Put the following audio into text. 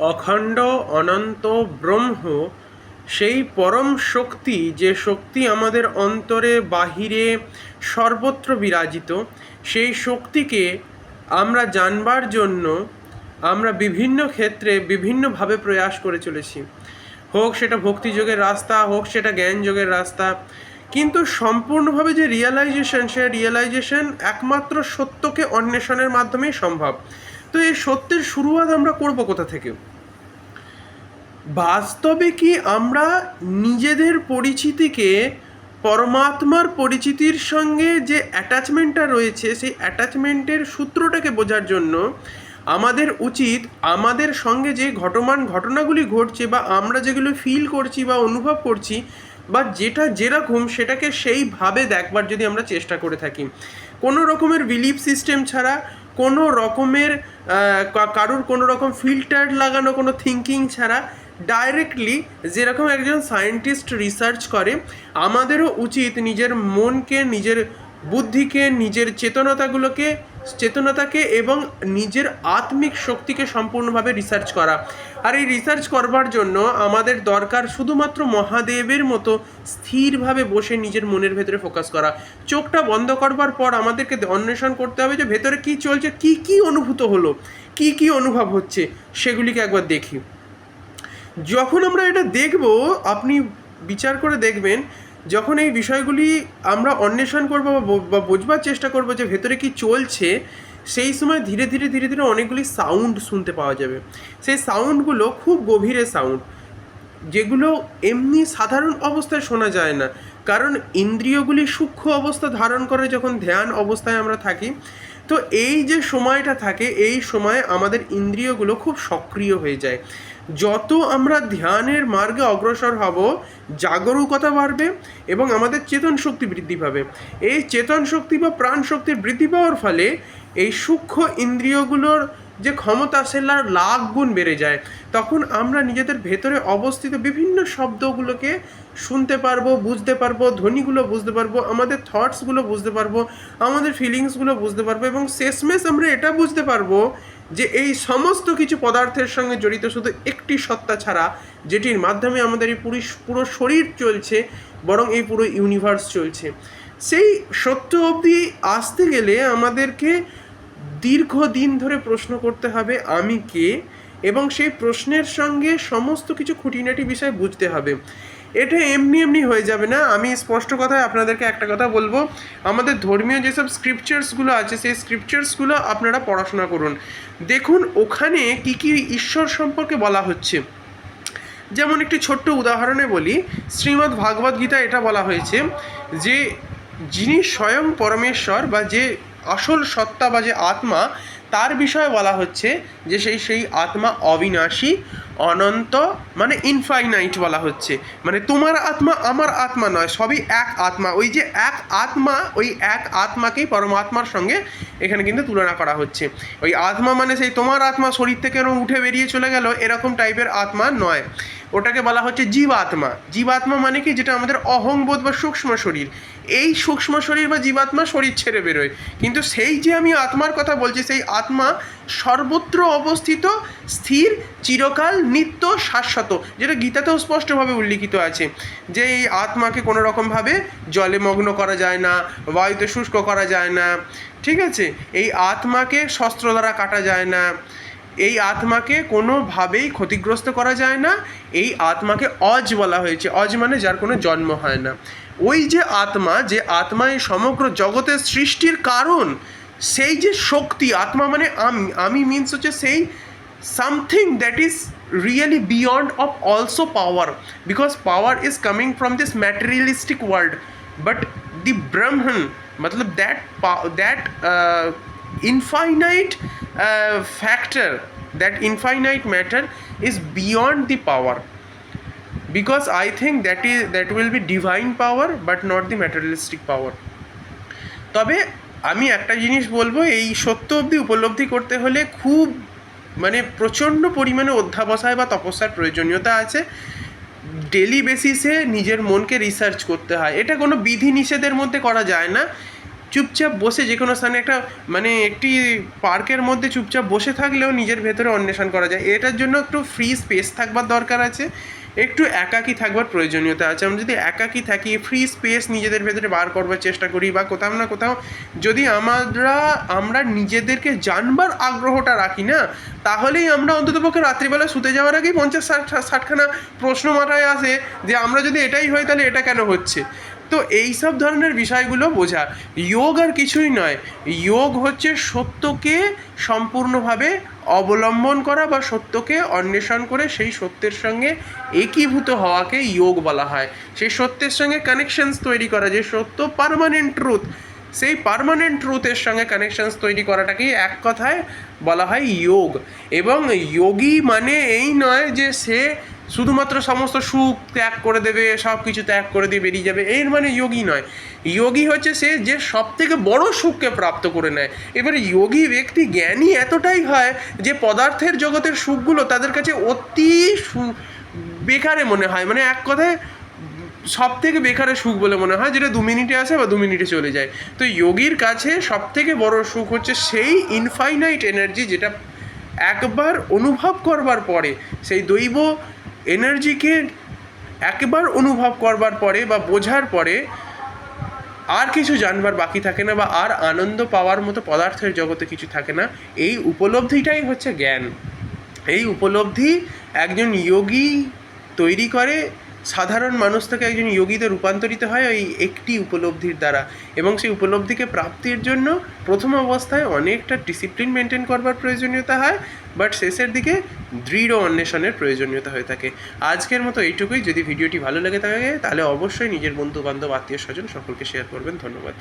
অখণ্ড, অনন্ত, ব্রহ্ম, সেই পরম শক্তি যে শক্তি আমাদের অন্তরে, বাহিরে সর্বত্র বিরাজিত, সেই শক্তিকে আমরা জানবার জন্য আমরা বিভিন্ন ক্ষেত্রে বিভিন্নভাবে প্রয়াস করে চলেছি। হোক সেটা ভক্তিযোগের রাস্তা, হোক সেটা জ্ঞান যোগের রাস্তা, কিন্তু সম্পূর্ণভাবে যে রিয়েলাইজেশন সে রিয়েলাইজেশন একমাত্র সত্যকে অন্বেষণের মাধ্যমেই সম্ভব। তো এই সত্যের শুরুয়াত আমরা করব কোথা থেকে? বাস্তবে কি আমরা নিজেদের পরিচিতিকে পরমাত্মার পরিচিতির সঙ্গে যে অ্যাটাচমেন্টটা রয়েছে, সেই অ্যাটাচমেন্টের সূত্রটাকে বোঝার জন্য আমাদের উচিত আমাদের সঙ্গে যে ঘটমান ঘটনাগুলি ঘটছে বা আমরা যেগুলো ফিল করছি বা অনুভব করছি বা যেটা যেরকম সেটাকে সেইভাবে দেখবার যদি আমরা চেষ্টা করে থাকি। কোনো রকমের বিলিফ সিস্টেম ছাড়া কোনো রকমের কারুর কোনো রকম ফিল্টার লাগানো কোনো থিঙ্কিং ছাড়া ডাইরেক্টলি যেরকম একজন সায়েন্টিস্ট রিসার্চ করে, আমাদেরও উচিত নিজের মনকে, নিজের বুদ্ধিকে, নিজের চেতনতাগুলোকে, চেতনতাকে এবং নিজের আত্মিক শক্তিকে সম্পূর্ণভাবে রিসার্চ করা। আর এই রিসার্চ করবার জন্য আমাদের দরকার শুধুমাত্র মহাদেবের মতো স্থিরভাবে বসে নিজের মনের ভেতরে ফোকাস করা। চোখটা বন্ধ করবার পর আমাদেরকে অন্বেষণ করতে হবে যে ভেতরে কি চলছে, কি কি অনুভূত হলো, কি কি অনুভব হচ্ছে, সেগুলিকে একবার দেখি। যখন আমরা এটা দেখব, আপনি বিচার করে দেখবেন, যখন এই বিষয়গুলি আমরা অন্বেষণ করব বা বোঝবার চেষ্টা করব যে ভেতরে কি চলছে সেই সময় ধীরে ধীরে ধীরে ধীরে অনেকগুলি সাউন্ড শুনতে পাওয়া যাবে। সেই সাউন্ডগুলো খুব গভীরে সাউন্ড যেগুলো এমনি সাধারণ অবস্থায় শোনা যায় না। কারণ ইন্দ্রিয়গুলি সূক্ষ্ম অবস্থা ধারণ করে যখন ধ্যান অবস্থায় আমরা থাকি, তো এই যে সময়টা থাকে, এই সময়ে আমাদের ইন্দ্রিয়গুলো খুব সক্রিয় হয়ে যায়। যত আমরা ধ্যানের মার্গে অগ্রসর হব, জাগরুকতা বাড়বে এবং আমাদের চেতন শক্তি বৃদ্ধি পাবে। এই চেতন শক্তি বা প্রাণ শক্তির বৃদ্ধি পাওয়ার ফলে এই সূক্ষ্ম ইন্দ্রিয়গুলোর যে ক্ষমতা সেটা লাখ গুণ বেড়ে যায়, তখন আমরা নিজেদের ভেতরে অবস্থিত বিভিন্ন শব্দগুলোকে শুনতে পারব, বুঝতে পারব, ধ্বনিগুলো বুঝতে পারব, আমাদের থটসগুলো বুঝতে পারব, আমাদের ফিলিংসগুলো বুঝতে পারব এবং শেষমেশ আমরা এটা বুঝতে পারব যে এই সমস্ত কিছু পদার্থের সঙ্গে জড়িত শুধু একটি সত্তা ছাড়া, যেটির মাধ্যমে আমাদের এই পুরো পুরো শরীর চলছে, বরং এই পুরো ইউনিভার্স চলছে। সেই সত্য অবধি আসতে গেলে আমাদেরকে দীর্ঘদিন ধরে প্রশ্ন করতে হবে, আমি কে? এবং সেই প্রশ্নের সঙ্গে সমস্ত কিছু খুঁটিনাটি বিষয় বুঝতে হবে। এটা এমনি এমনি হয়ে যাবে না। আমি স্পষ্ট কথায় আপনাদেরকে একটা কথা বলব। আমাদের ধর্মীয় যেসব স্ক্রিপচার্সগুলো আছে, সেই স্ক্রিপচার্সগুলো আপনারা পড়াশোনা করুন। দেখুন, ওখানে কি কি ঈশ্বর সম্পর্কে বলা হচ্ছে। যেমন একটি ছোট্ট উদাহরণে বলি, শ্রীমদ্ ভাগবত গীতা এটা বলা হয়েছে যে, যিনি স্বয়ং পরমেশ্বর বা যে আসল সত্তা বা যে আত্মা তার বিষয়ে বলা হচ্ছে যে সেই সেই আত্মা অবিনাশী অনন্ত মানে ইনফাইনাইট বলা হচ্ছে। মানে তোমার আত্মা আমার আত্মা নয়, সবই এক আত্মা। ওই যে এক আত্মা, ওই এক আত্মাকেই পরমাত্মার সঙ্গে এখানে কিন্তু তুলনা করা হচ্ছে। ওই আত্মা মানে সেই তোমার আত্মা শরীর থেকে এরকম উঠে বেরিয়ে চলে গেল, এরকম টাইপের আত্মা নয়। ওটাকে বলা হচ্ছে জীবাত্মা। জীবাত্মা মানে কি? যেটা আমাদের অহংবোধ বা সূক্ষ্ম শরীর। এই সূক্ষ্ম শরীর বা জীবাত্মা শরীর ছেড়ে বেরোয়। কিন্তু সেই যে আমি আত্মার কথা বলছি, সেই আত্মা সর্বত্র অবস্থিত, স্থির, চিরকাল নিত্য শাশ্বত, যেটা গীতাতেও স্পষ্টভাবে উল্লিখিত আছে, যে এই আত্মাকে কোনো রকমভাবে জলে মগ্ন করা যায় না, বায়ুতে শুষ্ক করা যায় না, ঠিক আছে? এই আত্মাকে শস্ত্র দ্বারা কাটা যায় না, এই আত্মাকে কোনোভাবেই ক্ষতিগ্রস্ত করা যায় না, এই আত্মাকে অজ বলা হয়েছে। অজ মানে যার কোনো জন্ম হয় না। ওই যে আত্মা যে আত্মা এই সমগ্র জগতের সৃষ্টির কারণ, সেই যে শক্তি, আত্মা মানে আমি আমি মিনস হচ্ছে সেই something that is really beyond of also power because power is coming from this materialistic world but the brahman matlab that that uh, infinite uh, factor that infinite matter is beyond the power because i think that is that will be divine power but not the materialistic power তবে আমি একটা জিনিস বলব এই সত্য অবধি উপলব্ধি করতে হলে খুব মানে প্রচণ্ড পরিমাণে অধ্যাবসায় বা তপস্যার প্রয়োজনীয়তা আছে। ডেলি বেসিসে নিজের মনকে রিসার্চ করতে হয়। এটা কোনো বিধি নিষেধের মধ্যে করা যায় না। চুপচাপ বসে যে কোনো স্থানে একটা মানে একটি পার্কের মধ্যে চুপচাপ বসে থাকলেও নিজের ভেতরে অন্বেষণ করা যায়। এটার জন্য একটু ফ্রি স্পেস থাকবার দরকার আছে। একটু একাকী থাকবার প্রয়োজনীয়তা আছে। আমরা যদি একাকী থাকি ফ্রি স্পেস নিজেদের ভেতরে বার করবার চেষ্টা করি বা কোথাও না কোথাও যদি আমরা আমরা নিজেদেরকে জানবার আগ্রহটা রাখি না, তাহলেই আমরা অন্ততপক্ষে রাত্রিবেলা শুতে যাওয়ার আগেই পঞ্চাশ, ষাট, ষাটখানা প্রশ্ন মাথায় আসে যে আমরা যদি এটাই হয় তাহলে এটা কেন হচ্ছে? তো এই সব ধরনের বিষয়গুলো বোঝা। যোগ আর কিছুই নয়। যোগ হচ্ছে সত্যকে সম্পূর্ণভাবে অবলম্বন করা বা সত্যকে অন্বেষণ করে সেই সত্যের সঙ্গে একীভূত হওয়াকে যোগ বলা হয়। সেই সত্যের সঙ্গে কানেকশনস তৈরি করা, যে সত্য পারমানেন্ট ট্রুথ সেই পারমানেন্ট ট্রুথের সঙ্গে কানেকশনস তৈরি করাটাকেই এক কথায় বলা হয় যোগ এবং যোগী মানে এই নয় যে সে শুধুমাত্র সমস্ত সুখ ত্যাগ করে দেবে, সব কিছু ত্যাগ করে দিয়ে বেরিয়ে যাবে, এর মানে যোগী নয়। যোগী হচ্ছে সে যে সব থেকে বড় সুখকে প্রাপ্ত করে নেয়। এবারে যোগী ব্যক্তি জ্ঞানী এতটাই হয় যে পদার্থের জগতের সুখগুলো তাদের কাছে অতি বেকারে মনে হয়। মানে এক কথায় সব থেকে বেকারে সুখ বলে মনে হয়, যেটা দু মিনিটে আসে বা দু মিনিটে চলে যায়। তো যোগীর কাছে সব থেকে বড় সুখ হচ্ছে সেই ইনফাইনাইট এনার্জি যেটা একবার অনুভব করবার পরে, সেই দৈব এনার্জিকে একবার অনুভব করবার পরে বা বোঝার পরে আর কিছু জানবার বাকি থাকে না বা আর আনন্দ পাওয়ার মতো পদার্থের জগতে কিছু থাকে না। এই উপলব্ধিটাই হচ্ছে জ্ঞান। এই উপলব্ধি একজন যোগী তৈরি করে সাধারণ মানুষ থেকে একজন যোগীতে রূপান্তরিত হয় ওই একটি উপলব্ধির দ্বারা। এবং সেই উপলব্ধিকে প্রাপ্তির জন্য প্রথম অবস্থায় অনেকটা ডিসিপ্লিন মেনটেন করবার প্রয়োজনীয়তা হয় বাট শেষের দিকে দৃঢ় অন্বেষণের প্রয়োজনীয়তা হয়ে থাকে। আজকের মতো এইটুকুই। যদি ভিডিওটি ভালো লেগে থাকে, তাহলে অবশ্যই নিজের বন্ধু বান্ধব আত্মীয় স্বজন সকলকে শেয়ার করবেন। ধন্যবাদ।